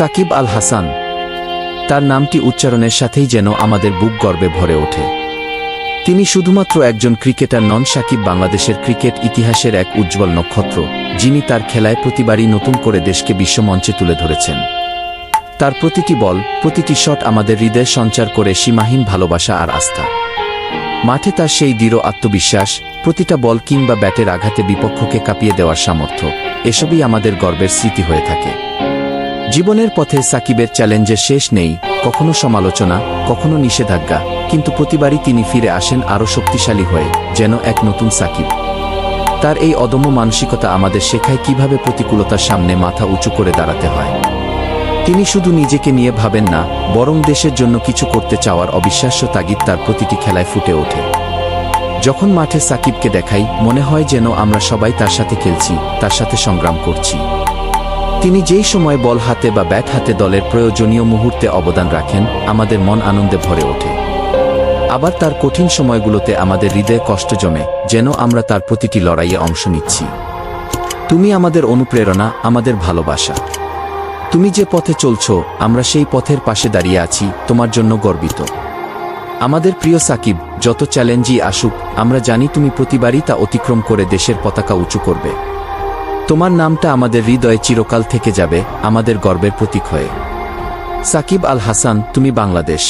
সাকিব আল হাসান। তার নামটি উচ্চারণের সাথেই যেন আমাদের বুক গর্বে ভরে ওঠে। তিনি শুধুমাত্র একজন ক্রিকেটার নন, সাকিব বাংলাদেশের ক্রিকেট ইতিহাসের এক উজ্জ্বল নক্ষত্র, যিনি তার খেলায় প্রতিবারই নতুন করে দেশকে বিশ্বমঞ্চে তুলে ধরেছেন। তার প্রতিটি বল, প্রতিটি শট আমাদের হৃদয় সঞ্চার করে সীমাহীন ভালোবাসা আর আস্থা। মাঠে তার সেই দৃঢ় আত্মবিশ্বাস, প্রতিটা বল কিংবা ব্যাটের আঘাতে বিপক্ষকে কাঁপিয়ে দেওয়ার সামর্থ্য, এসবই আমাদের গর্বের স্মৃতি হয়ে থাকে। জীবনের পথে সাকিবের চ্যালেঞ্জের শেষ নেই, কখনো সমালোচনা, কখনো নিষেধাজ্ঞা, কিন্তু প্রতিবারই তিনি ফিরে আসেন আরও শক্তিশালী হয়ে, যেন এক নতুন সাকিব। তার এই অদম্য মানসিকতা আমাদের শেখায় কীভাবে প্রতিকূলতার সামনে মাথা উঁচু করে দাঁড়াতে হয়। তিনি শুধু নিজেকে নিয়ে ভাবেন না, বরং দেশের জন্য কিছু করতে চাওয়ার অবিশ্বাস্য তাগিদ তার প্রতিটি খেলায় ফুটে ওঠে। যখন মাঠে সাকিবকে দেখাই, মনে হয় যেন আমরা সবাই তার সাথে খেলছি, তার সাথে সংগ্রাম করছি। তিনি যেই সময় বল হাতে বা ব্যাট হাতে দলের প্রয়োজনীয় মুহূর্তে অবদান রাখেন, আমাদের মন আনন্দে ভরে ওঠে। আবার তার কঠিন সময়গুলোতে আমাদের হৃদয়ে কষ্ট জমে, যেন আমরা তার প্রতিটি লড়াইয়ে অংশ নিচ্ছি। তুমি আমাদের অনুপ্রেরণা, আমাদের ভালোবাসা। তুমি যে পথে চলছ, আমরা সেই পথের পাশে দাঁড়িয়ে আছি, তোমার জন্য গর্বিত। আমাদের প্রিয় সাকিব, যত চ্যালেঞ্জই আসুক, আমরা জানি তুমি প্রতিবারই তা অতিক্রম করে দেশের পতাকা উঁচু করবে। তোমার নামটা আমাদের হৃদয়ে চিরকাল থেকে যাবে, আমাদের গর্বের প্রতীক হয়ে। সাকিব আল হাসান, তুমি বাংলাদেশ।